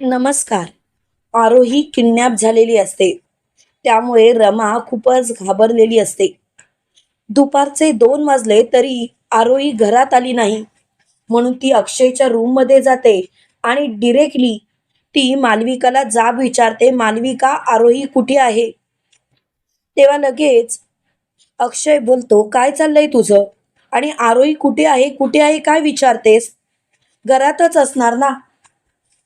नमस्कार. आरोही किडनॅप झालेली असते. त्यामुळे रमा खूपच घाबरलेली असते. दुपारचे दोन वाजले तरी आरोही घरात आली नाही. म्हणून ती अक्षयच्या रूममध्ये जाते आणि डिरेक्टली ती मालविकाला जाब विचारते मालविका आरोही कुठे आहे? तेव्हा लगेच अक्षय बोलतो काय चाललंय तुझं? आणि आरोही कुठे आहे कुठे आहे काय विचारतेस? घरातच असणार ना?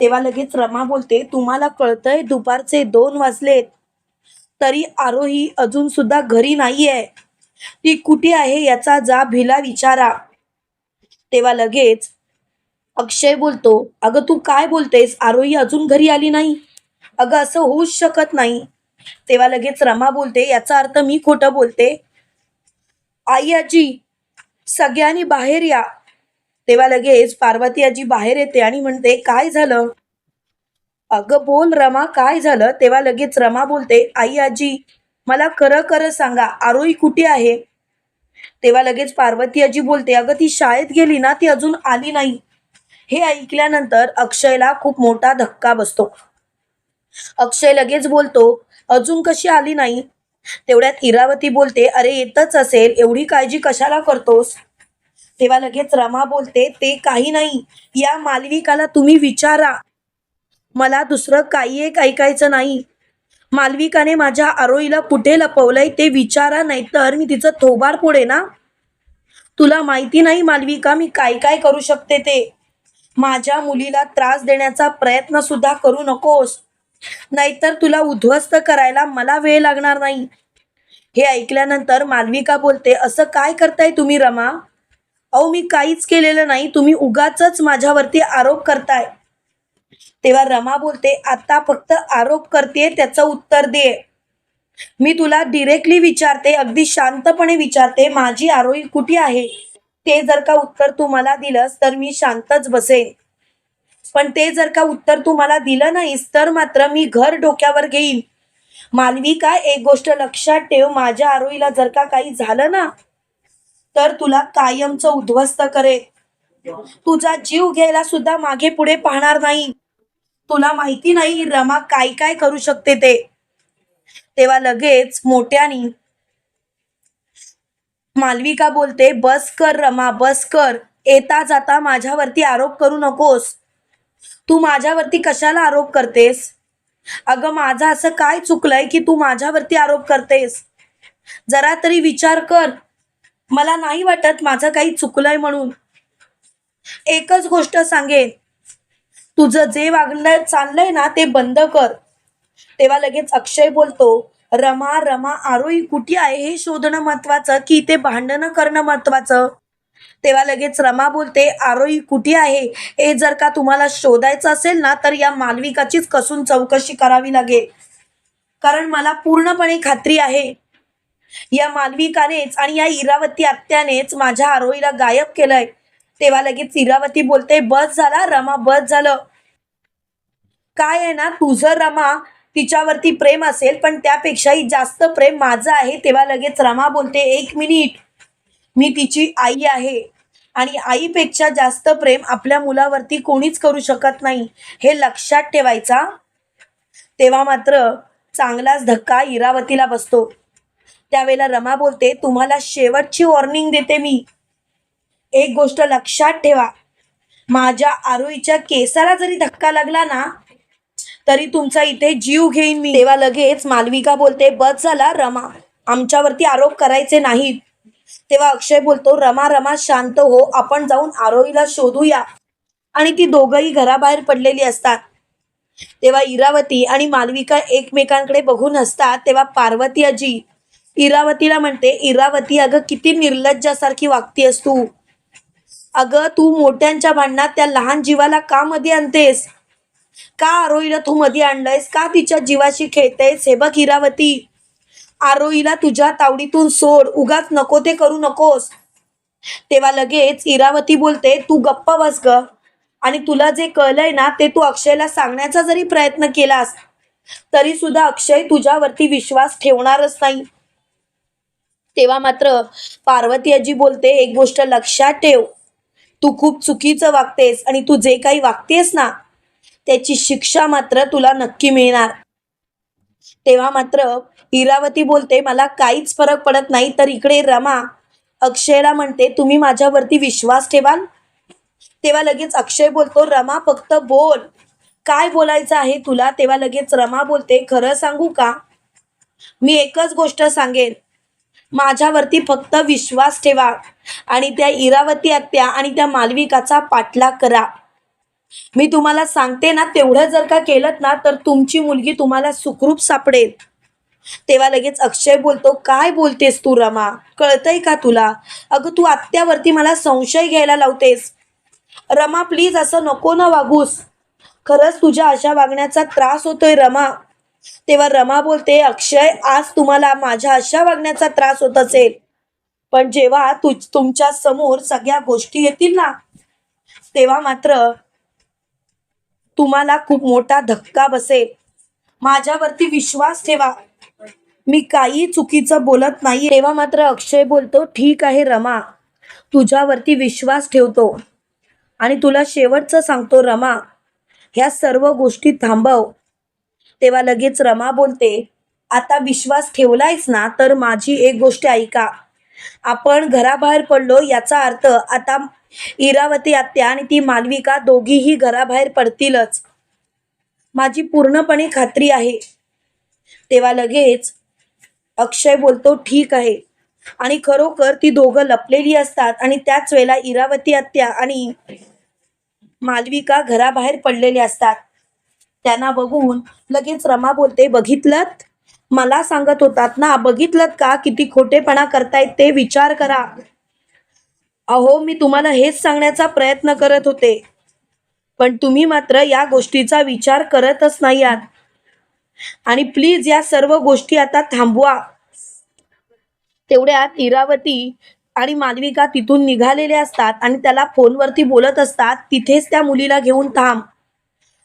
तेव्हा लगेच रमा बोलते तुम्हाला कळतंय दुपारचे दोन वाजलेत तरी आरोही अजून सुद्धा घरी नाहीये. ती कुठे आहे याचा जाब हिला विचारा. तेव्हा लगेच अक्षय बोलतो अगं तू काय बोलतेस? आरोही अजून घरी आली नाही. अगं असं होऊच शकत नाही. तेव्हा लगेच रमा बोलते याचा अर्थ मी खोटं बोलते. आई आजी सगळ्यांनी बाहेर या. तेव्हा लगेच पार्वती आजी बाहेर येते आणि म्हणते काय झालं? अगं बोल रमा काय झालं? तेव्हा लगेच रमा बोलते आई आजी मला खरं खरं सांगा आरोई कुठे आहे? तेव्हा लगेच पार्वती आजी बोलते अगं ती शाळेत गेली ना ती अजून आली नाही. हे ऐकल्यानंतर अक्षयला खूप मोठा धक्का बसतो. अक्षय लगेच बोलतो अजून कशी आली नाही? तेवढ्यात इरावती बोलते अरे येतच असेल एवढी काळजी कशाला करतोस? तेव्हा लगेच रमा बोलते ते काही नाही. या मालविकाला तुम्ही विचारा. मला दुसरं काही एक ऐकायचं नाही. मालविकाने माझ्या आरोईला कुठे लपवलंय ते विचारा नाही तर मी तिचं थोबार पुढे ना तुला माहिती नाही मालविका मी काय काय करू शकते ते? माझ्या मुलीला त्रास देण्याचा प्रयत्न सुद्धा करू नकोस. नाहीतर तुला उद्ध्वस्त करायला मला वेळ लागणार नाही. हे ऐकल्यानंतर मालविका बोलते असं काय करताय तुम्ही रमा? अहो मी काहीच केलेलं नाही. तुम्ही उगाच माझ्यावरती आरोप करताय. तेव्हा रमा बोलते आता फक्त आरोप करते त्याचं उत्तर दे. मी तुला डिरेक्टली विचारते अगदी शांतपणे विचारते माझी आरोही कुठे आहे? ते जर का उत्तर तू मला दिलंस तर मी शांतच बसेन. पण ते जर का उत्तर तू मला दिलं नाहीस तर मात्र मी घर डोक्यावर घेईन. मालविका एक गोष्ट लक्षात ठेव माझ्या आरोहीला जर का काही झालं ना तर तुला कायमचं उद्ध्वस्त करे तुझा जीव घ्यायला सुद्धा मागे पुढे पाहणार नाही. तुला माहिती नाही रमा काय काय करू शकते ते. तेव्हा लगेच मोठ्यानी मालविका बोलते बस कर रमा बस कर. येता जाता माझ्यावरती आरोप करू नकोस. तू माझ्यावरती कशाला आरोप करतेस? अगं माझं असं काय चुकलंय की तू माझ्यावरती आरोप करतेस? जरा तरी विचार कर. मला नाही वाटत माझं काही चुकलंय म्हणून. एकच गोष्ट सांगेन. तुझं जे वागणं चाललंय ना ते बंद कर. तेव्हा लगेच अक्षय बोलतो रमा रमा आरोही कुठे आहे? हे शोधणं महत्वाचं की ते भांडणं करणं महत्वाचं? तेव्हा लगेच रमा बोलते आरोही कुठे आहे? हे जर का तुम्हाला शोधायचं असेल ना तर या मालविकाचीच कसून चौकशी करावी लागेल. कारण मला पूर्णपणे खात्री आहे. या मालविकानेच आणि या इरावती आत्यानेच माझ्या आरोहीला गायब केलंय. तेव्हा लगेच इरावती बोलते बस झाला रमा बस झालं. काय आहे ना तुझं रमा? तिच्यावरती प्रेम असेल पण त्यापेक्षाही जास्त प्रेम माझं आहे. तेव्हा लगेच रमा बोलते एक मिनिट. मी तिची आई आहे आणि आईपेक्षा जास्त प्रेम आपल्या मुलावरती कोणीच करू शकत नाही. हे लक्षात ठेवायचा. तेव्हा मात्र चांगलाच धक्का इरावतीला बसतो. त्यावेळेला रमा बोलते तुम्हाला शेवटची वॉर्निंग देते मी. एक गोष्ट लक्षात ठेवा. माझ्या आरोईच्या केसाला जरी धक्का लागला ना तरी तुमचा इथे जीव घेईन मी. तेव्हा लगेच मालविका बोलते बस झाला रमा. आमच्यावरती आरोप करायचे नाहीत. तेव्हा अक्षय बोलतो रमा रमा शांत हो. आपण जाऊन आरोहीला शोधूया. आणि ती दोघंही घराबाहेर पडलेली असतात. तेव्हा इरावती आणि मालविका एकमेकांकडे बघून असतात तेव्हा पार्वती आजी इरावतीला म्हणते इरावती अगं किती निर्लज्जासारखी वागतीयस तू. अगं तू मोठ्यांच्या भांडणात त्या लहान जीवाला का मध्ये आणतेस? का आरोहीला तू मध्ये आणलंयस? का तिच्या जीवाशी खेळतेस? हे बघ इरावती. आरोईला तुझ्या तावडीतून सोड. उगाच नको ते करू नकोस. तेव्हा लगेच इरावती बोलते तू गप्प बस ग. आणि तुला जे कळलंय ना ते तू अक्षयला सांगण्याचा जरी प्रयत्न केलास तरी सुद्धा अक्षय तुझ्यावरती विश्वास ठेवणारच नाही. तेव्हा मात्र पार्वती आजी बोलते एक गोष्ट लक्षात ठेव. तू खूप चुकीचं वागतेस आणि तू जे काही वागतेस ना त्याची शिक्षा मात्र तुला नक्की मिळणार. तेव्हा मात्र इरावती बोलते मला काहीच फरक पडत नाही तर इकडे रमा अक्षयला म्हणते तुम्ही माझ्यावरती विश्वास ठेवाल? तेव्हा लगेच अक्षय बोलतो रमा फक्त बोल. काय बोलायचं आहे तुला? तेव्हा लगेच रमा बोलते खरं सांगू का? मी एकच गोष्ट सांगेन. माझ्यावरती फक्त विश्वास ठेवा आणि त्या इरावती आत्या आणि त्या मालविकाचा पाठलाग करा. मी तुम्हाला सांगते ना तेवढं जर का केलं ना तर तुमची मुलगी तुम्हाला सुखरूप सापडेल. तेव्हा लगेच अक्षय बोलतो काय बोलतेस तू रमा? कळतंय का तुला? अगं तू आत्यावरती मला संशय घ्यायला लावतेस. रमा प्लीज असं नको ना वागूस. खरंच तुझ्या अशा वागण्याचा त्रास होतोय रमा. तेव्हा रमा बोलते अक्षय आज तुम्हाला माझ्या अशा वागण्याचा त्रास होत असेल. पण जेव्हा तु तुमच्यासमोर सगळ्या गोष्टी येतील ना तेव्हा मात्र तुम्हाला खूप मोठा धक्का बसेल. माझ्यावरती विश्वास ठेवा. मी काही चुकीचं बोलत नाही तेव्हा मात्र अक्षय बोलतो ठीक आहे रमा. तुझ्यावरती विश्वास ठेवतो. आणि तुला शेवटचं सांगतो रमा. ह्या सर्व गोष्टी थांबव. तेव्हा लगेच रमा बोलते आता विश्वास ठेवलायस ना तर माझी एक गोष्ट ऐका. आपण घराबाहेर पडलो याचा अर्थ आता इरावती आत्या आणि ती मालविका दोघीही घराबाहेर पडतीलच. माझी पूर्णपणे खात्री आहे. तेव्हा लगेच अक्षय बोलतो ठीक आहे. आणि खरोखर ती दोघं लपलेली असतात आणि त्याच वेळेला इरावती आत्या आणि मालविका घराबाहेर पडलेल्या असतात. त्यांना बघून लगेच रमा बोलते बघितलं मला सांगत होतात ना बघितलं का? किती खोटेपणा करतायत ते विचार करा. अहो मी तुम्हाला हेच सांगण्याचा प्रयत्न करत होते पण तुम्ही मात्र या गोष्टीचा विचार करतच नाही आहात आणि प्लीज या सर्व गोष्टी आता थांबवा. तेवढ्यात इरावती आणि मालविका तिथून निघालेले असतात आणि त्याला फोनवरती बोलत असतात तिथेच त्या मुलीला घेऊन थांब.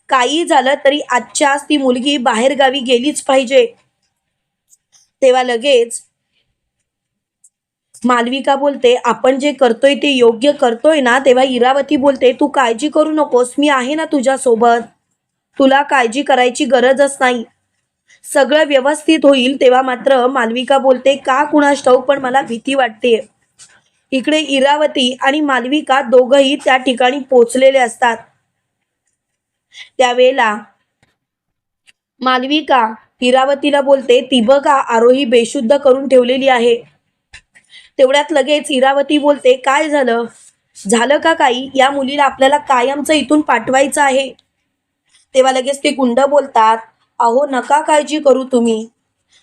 काही झालं तरी आजच्या आज ती मुलगी बाहेरगावी गेलीच पाहिजे. तेव्हा लगेच मालविका बोलते आपण जे करतोय ते योग्य करतोय ना? तेव्हा इरावती बोलते तू काळजी करू नकोस मी आहे ना तुझ्या सोबत तुला काळजी करायची गरजच नाही. सगळं व्यवस्थित होईल तेव्हा मात्र मालविका बोलते का कुणास ठाऊक पण मला भीती वाटते. इकडे इरावती आणि मालविका दोघही त्या ठिकाणी पोचलेले असतात. त्यावेळेला मालविका इरावतीला बोलते ती बघा आरोही बेशुद्ध करून ठेवलेली आहे. तेवढ्यात लगेच इरावती बोलते काय झालं? झालं का काही? या मुलीला आपल्याला कायमचं इथून पाठवायचं आहे. तेव्हा लगेच ते गुंड बोलतात अहो नका काळजी करू तुम्ही.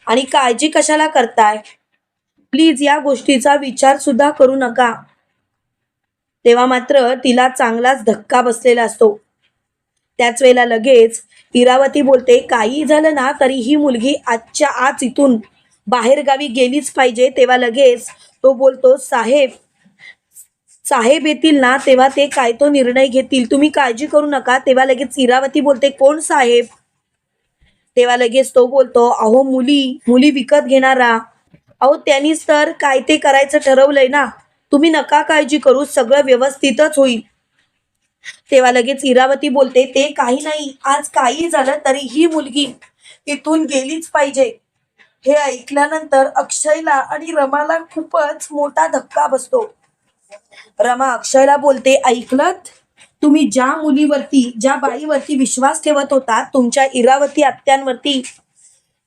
आणि काळजी कशाला करताय? प्लीज या गोष्टीचा विचार सुद्धा करू नका. तेव्हा मात्र तिला चांगलाच धक्का बसलेला असतो. त्याच वेळेला लगेच इरावती बोलते काही झालं ना तरी ही मुलगी आजच्या आज इथून बाहेरगावी गेलीच पाहिजे. तेव्हा लगेच तो बोलतो साहेब साहेब येतील ना तेव्हा ते काय तो निर्णय घेतील तुम्ही काळजी करू नका. तेव्हा लगेच इरावती बोलते कोण साहेब? तेव्हा लगेच तो बोलतो अहो मुली मुली विकत घेणारा. अहो त्यांनीच तर काय ते करायचं ठरवलंय ना तुम्ही नका काळजी करू सगळं व्यवस्थितच होईल. तेव्हा लगेच इरावती बोलते ते काही नाही आज काही झालं तरी ही मुलगी इथून गेलीच पाहिजे. हे ऐकल्यानंतर अक्षयला आणि रमाला खूपच मोठा धक्का बसतो. रमा अक्षयला बोलते ऐकलत? तुम्ही ज्या मुलीवरती ज्या बाईवरती विश्वास ठेवत होता तुमच्या इरावती आत्यांवरती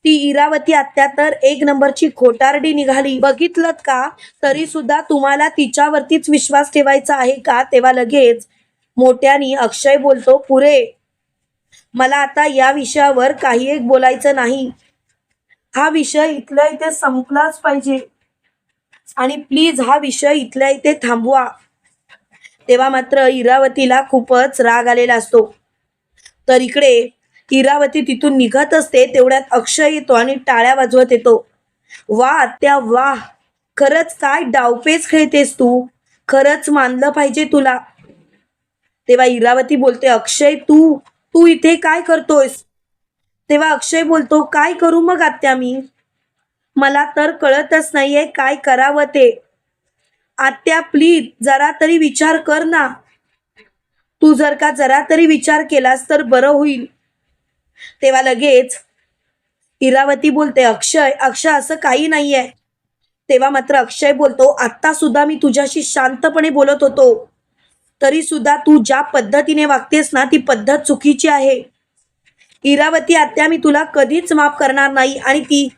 ती इरावती आत्या तर एक नंबरची खोटारडी निघाली. बघितलत का? तरी सुद्धा तुम्हाला तिच्यावरतीच विश्वास ठेवायचा आहे का? तेव्हा लगेच मोठ्यानी अक्षय बोलतो पुरे मला आता या विषयावर काही एक बोलायचं नाही. हा विषय इथल्या इथे संपलाच पाहिजे. आणि प्लीज हा विषय इथल्या इथे थांबवा. तेव्हा मात्र इरावतीला खूपच राग आलेला असतो. तर इकडे इरावती तिथून निघत असते तेवढ्यात अक्षय येतो आणि टाळ्या वाजवत येतो. वा त्या वा खरंच काय डावपेच खेळतेस तू. खरंच मानलं पाहिजे तुला. तेव्हा इरावती बोलते अक्षय तू तू इथे काय करतोयस? तेव्हा अक्षय बोलतो काय करू मग आत्या मी? मला तर कळतच नाहीये काय करावं ते. आत्या प्लीज जरा तरी विचार कर ना. तू जर का जरा तरी विचार केलास तर बरं होईल. तेव्हा लगेच इरावती बोलते अक्षय अक्षय असं काही नाहीये. तेव्हा मात्र अक्षय बोलतो आत्ता सुद्धा मी तुझ्याशी शांतपणे बोलत होतो. तरी सुद्धा तू ज्या पद्धतीने वागतेस ना ती पद्धत चुकीची आहे. इरावती आत्या मी तुला कधीच माफ करणार नाही आणि ती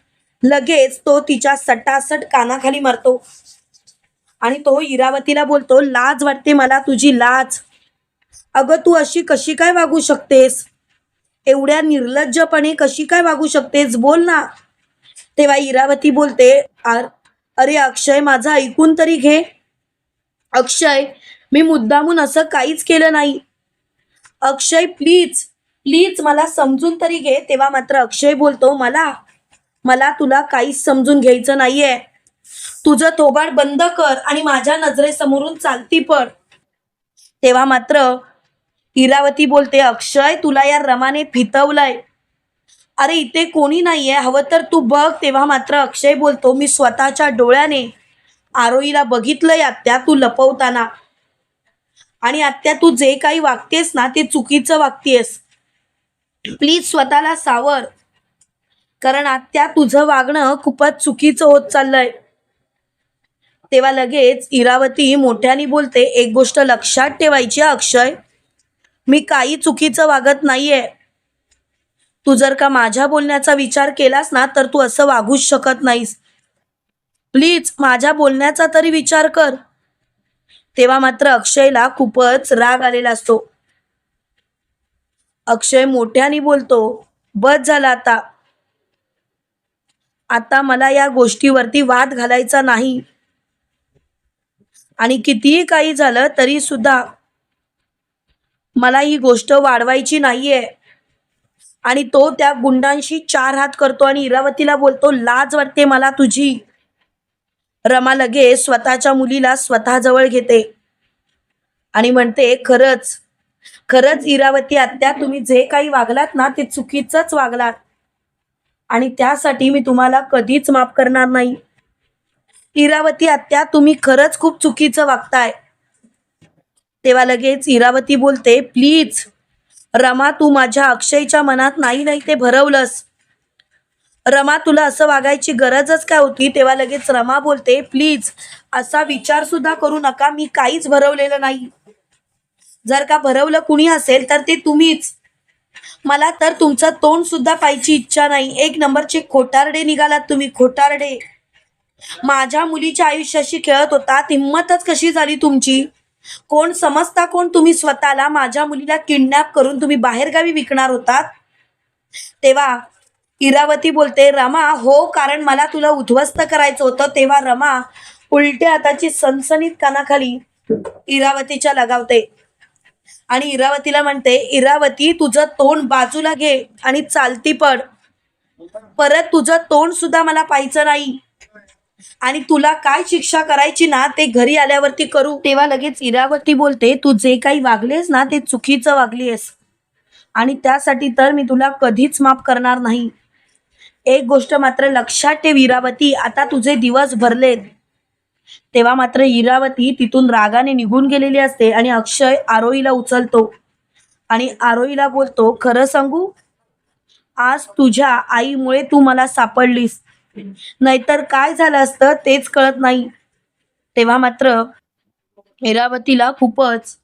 लगेच तो तिच्या सटासट कानाखाली मारतो. आणि तो इरावतीला बोलतो लाज वाटते मला तुझी लाज. अगं तू अशी कशी काय वागू शकतेस? एवढ्या निर्लज्जपणे कशी काय वागू शकतेस? बोल ना. तेव्हा इरावती बोलते "अर- अरे अक्षय माझं ऐकून तरी घे. अक्षय मी मुद्दामून असं काहीच केलं नाही. अक्षय प्लीज प्लीज मला समजून तरी घे. तेव्हा मात्र अक्षय बोलतो मला मला तुला काहीच समजून घ्यायचं नाहीये. तुझं थोबाड बंद कर आणि माझ्या नजरेसमोरून चालती पड. तेव्हा मात्र इरावती बोलते अक्षय तुला या रमाने फितवलंय. अरे इथे कोणी नाहीये. हवं तर तू बघ. तेव्हा मात्र अक्षय बोलतो मी स्वतःच्या डोळ्याने आरोईला बघितलंय आत्या तू लपवताना. आणि आत्या तू जे काही वागतेस ना ते चुकीचं वागतेस. प्लीज स्वतःला सावर. कारण आत्या तुझं वागणं खूपच चुकीचं होत चाललंय. तेव्हा लगेच इरावती मोठ्याने बोलते एक गोष्ट लक्षात ठेवायची आहे, अक्षय. मी काही चुकीचं वागत नाहीये. तू जर का माझ्या बोलण्याचा विचार केलास ना तर तू असं वागूच शकत नाहीस. प्लीज माझ्या बोलण्याचा तरी विचार कर. तेव्हा मात्र अक्षयला खूपच राग आलेला असतो. अक्षय मोठ्याने बोलतो बस झाला आता. आता मला या गोष्टीवरती वाद घालायचा नाही. आणि कितीही काही झालं तरी सुद्धा मला ही गोष्ट वाढवायची नाहीये. आणि तो त्या गुंडांशी चार हात करतो आणि इरावतीला बोलतो लाज वाटते मला तुझी. रमा लगेच स्वतःच्या मुलीला स्वतःजवळ घेते. आणि म्हणते खरंच खरंच इरावती आत्या तुम्ही जे काही वागलात ना ते चुकीचंच वागलात. आणि त्यासाठी मी तुम्हाला कधीच माफ करणार नाही. इरावती आत्या तुम्ही खरंच खूप चुकीचं वागताय. तेव्हा लगेच इरावती बोलते प्लीज रमा तू माझ्या अक्षयच्या मनात नाही नाही ते भरवलंस. रमा तुला असं वागायची गरजच काय होती? तेव्हा लगेच रमा बोलते प्लीज असा विचार सुद्धा करू नका मी काहीच भरवलेलं नाही. जर का भरवलं कुणी असेल तर ते तुम्हीच. मला तर तुमचं तोंड सुद्धा पाहायची इच्छा नाही. एक नंबरचे खोटारडे निघालात तुम्ही खोटारडे. माझ्या मुलीच्या आयुष्याशी खेळत होता हिंमतच कशी झाली तुमची? कोण समजता कोण तुम्ही स्वतःला? माझ्या मुलीला किडनॅप करून तुम्ही बाहेरगावी विकणार होतात. तेव्हा इरावती बोलते रमा हो कारण मला तुला उद्ध्वस्त करायचं होतं तेव्हा रमा उलट्या हाताची सनसनीत कानाखाली इरावतीच्या लगावते आणि इरावतीला म्हणते इरावती तुझं तोंड बाजूला घे आणि चालती पड. परत तुझं तोंड सुद्धा मला पाहायचं नाही. आणि तुला काय शिक्षा करायची ना ते घरी आल्यावरती करू. तेव्हा लगेच इरावती बोलते तू जे काही वागलेस ना ते चुकीचं वागलीस आणि त्यासाठी तर मी तुला कधीच माफ करणार नाही. एक गोष्ट मात्र लक्षात ठेव इरावती आता तुझे दिवस भरलेत. तेव्हा मात्र इरावती तिथून रागाने निघून गेलेली असते आणि अक्षय आरोईला उचलतो. आणि आरोईला बोलतो खरं सांगू आज तुझ्या आईमुळे तू मला सापडलीस. नाहीतर काय झालं असतं तेच कळत नाही. तेव्हा मात्र इरावतीला खूपच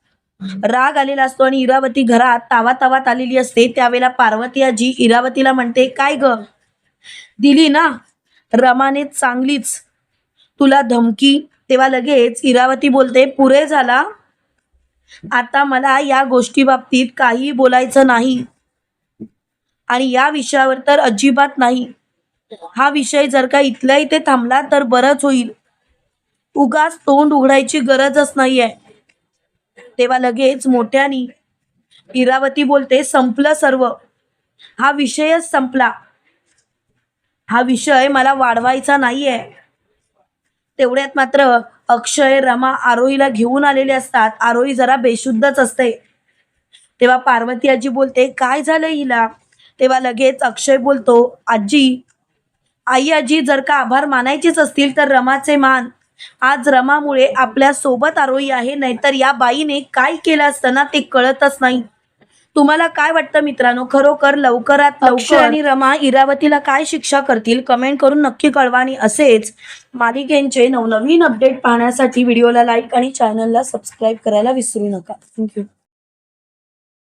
राग आलेला असतो आणि इरावती घरात तावा तावात आलेली असते. त्यावेळेला पार्वती आजी इरावतीला म्हणते काय ग? दिली ना रमाने चांगलीच. तुला धमकी तेव्हा लगेच इरावती बोलते पुरे झाला. आता मला या गोष्टी बाबतीत काही बोलायचं नाही. आणि या विषयावर तर अजिबात नाही. हा विषय जर का इथल्या इथे थांबला तर बरंच होईल. उगाच तोंड उघडायची गरजच नाहीये. तेव्हा लगेच मोठ्यानी इरावती बोलते संपलं सर्व. हा विषयच संपला. हा विषय मला वाढवायचा नाहीये. तेवढ्यात मात्र अक्षय रमा आरोहीला घेऊन आलेले असतात. आरोही जरा बेशुद्धच असते. तेव्हा पार्वती आजी बोलते काय झालं हिला? तेव्हा लगेच अक्षय बोलतो आजी आई आजी जर का आभार मानायचेच असतील तर रमाचे मान. आज रमामुळे आपल्यासोबत आरोही आहे नाहीतर या बाईने काय केलं असताना ते कळतच नाही. तुम्हाला काय वाटतं मित्रांनो? खरोखर लवकरात लवकर आणि रमा इरावतीला काय शिक्षा करतील? कमेंट करून नक्की कळवा आणि असेच मालिकेंचे नवनवीन अपडेट पाहण्यासाठी व्हिडिओला लाईक आणि चॅनलला सबस्क्राईब करायला विसरू नका. थँक्यू.